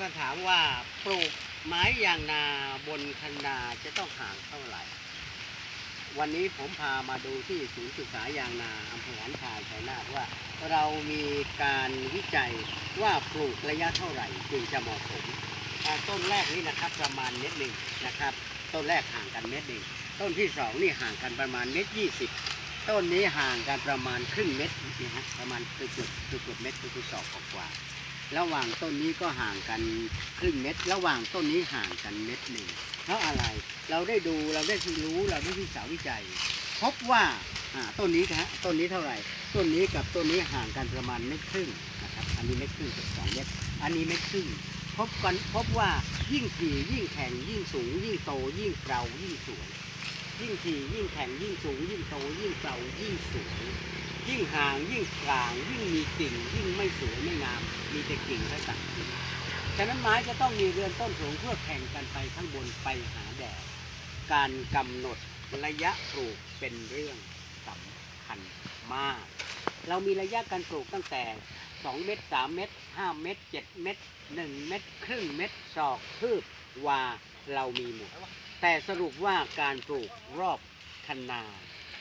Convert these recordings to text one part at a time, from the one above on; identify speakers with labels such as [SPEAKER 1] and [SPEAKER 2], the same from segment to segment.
[SPEAKER 1] คำถามว่าปลูกไม้ยางนาบนคันนาจะต้องห่างเท่าไหร่ วันนี้ผมพามาดูที่ศูนย์ศึกษายางนาอำเภอหันคาชัยนาทว่า เรามีการวิจัยว่าปลูกระยะเท่าไหร่จึงจะเหมาะสมต้นแรกนี่นะครับประมาณเม็ดหนึ่งนะครับ ต้นแรกห่างกันเม็ดหนึ่งต้นที่สองนี่ห่างกันประมาณเม็ดยี่สิบต้นนี้ห่างกันประมาณครึ่งเม็ดนะฮะประมาณคือเกือบคือเกือบเม็ดคือศอกกว่า ระหว่างต้นนี้ก็ห่างกันครึ่งเม็ดระหว่างต้นนี้ห่างกันเม็ดหนึ่งเพราะอะไรเราได้ดูเราได้รู้เราได้ศึกษาวิจัย พบว่าอ่าต้นนี้ฮะต้นนี้เท่าไหร่ ต้นนี้กับต้นนี้ห่างกันประมาณเม็ดครึ่งนะครับอันนี้เม็ดครึ่งกับสองเม็ดอันนี้เม็ดครึ่งพบกันพบว่ายิ่งถี่ยิ่งแข็งยิ่งสูง ยิ่งโตยิ่งเกายิ่งสวย ยิ่งถี่ยิ่งแข็งยิ่งสูง ยิ่งโตยิ่งเกลายิ่งสวยยิ่งห่างยิ่งกลางยิ่งมีกิ่งยิ่งไม่สวยไม่งาม มีแต่กิ่งและตัดกิ่งฉะนั้นไม้จะต้องมีเรือนต้นสูงเพื่อแข่งกันไปข้างบนไปหาแดดการกำหนดระยะปลูกเป็นเรื่องสำคัญมาก เรามีระยะการปลูกตั้งแต่ 2 เมตร 3 เมตร 5 เมตร 7 เมตร 1 เมตร ครึ่งเมตรศอกคืบวาเรามีหมด แต่สรุปว่าการปลูกรอบคันนา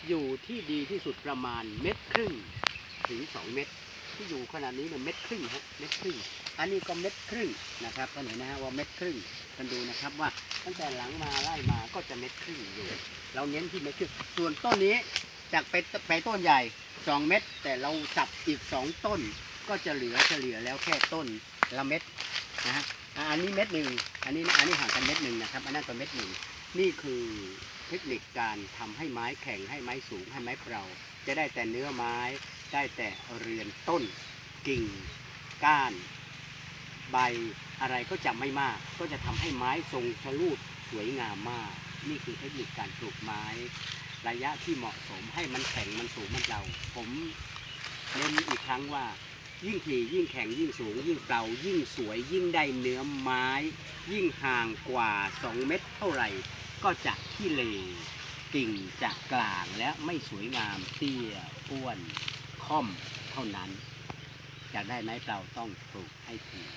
[SPEAKER 1] อยู่ที่ดีที่สุดประมาณเม็ดครึ่งถึง 2 เม็ดที่อยู่ขนาดนี้เนี่ยเม็ดครึ่งฮะเม็ดครึ่ง อันนี้ก็เม็ดครึ่งนะครับก็เห็นนะฮะว่าเม็ดครึ่งกันดูนะครับว่าตั้งแต่หลังมาไล่มาก็จะเม็ดครึ่งอยู่ เราเน้นที่เม็ดครึ่งส่วนต้นนี้จากไปไปต้นใหญ่ 2 เม็ดแต่เราสับอีก 2 ต้น ก็จะเหลือเฉลี่ยแล้วแค่ต้นละเม็ดนะฮะ อันนี้เม็ดหนึ่งอันนี้อันนี้ห่างกันเม็ดหนึ่งนะครับ อันนั้นก็เม็ดหนึ่งนี่คือเทคนิคการทำให้ไม้แข็งให้ไม้สูงให้ไม้เปราจะได้แต่เนื้อไม้ได้แต่เรือนต้น กิ่ง ก้าน ใบอะไรก็จะไม่มาก ก็จะทำให้ไม้ทรงชะลูดสวยงามมาก นี่คือเทคนิคการปลูกไม้ ระยะที่เหมาะสมให้มันแข็งมันสูงมันเรา ผมเน้นอีกครั้งว่า ยิ่งถี่ยิ่งแข็งยิ่งสูง ยิ่งเปล่ายิ่งสวย ยิ่งได้เนื้อไม้ ยิ่งห่างกว่า 2 เมตรเท่าไหร่ ก็จะขี้เลกิ่งจะกลางและไม่สวยงามเตี้ยอ้วนค่อมเท่านั้น จะได้ไม้เปล่าต้องปลูกให้ถี่